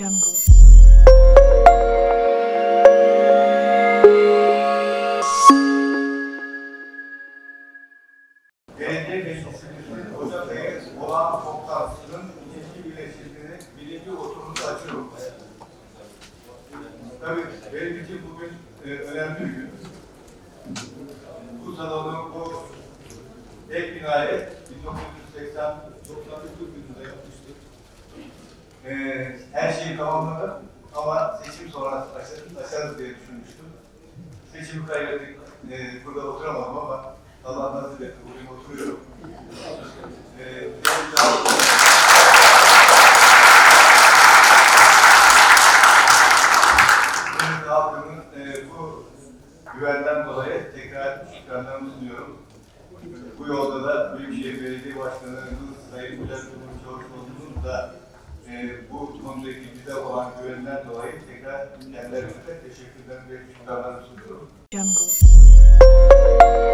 Jungle. Meclisi'nin Ocak ayı olağan toplantısının ikinci birleşimini birinci oturumda açıyorum. Tabii benim için bugün e, gün. Bu salonu bu ek binayı 1980 her şeyi tamamladım ama seçim sonrası açarız diye düşünmüştüm. Seçimi kaybettik. E, burada oturamadım ama Allah nasip etti. Bugün oturuyorum. E, halkımın e, bu güvenden dolayı tekrar şükranlarımı sunuyorum. Bu yolda da Büyükşehir Belediye Başkanlarımız Sayın Bülent Çavuşoğlu'nun da e, bu konudaki bize olan güveninden dolayı tekrar kendilerine teşekkürlerimi ve şükranlarımı sunuyorum. Jungle.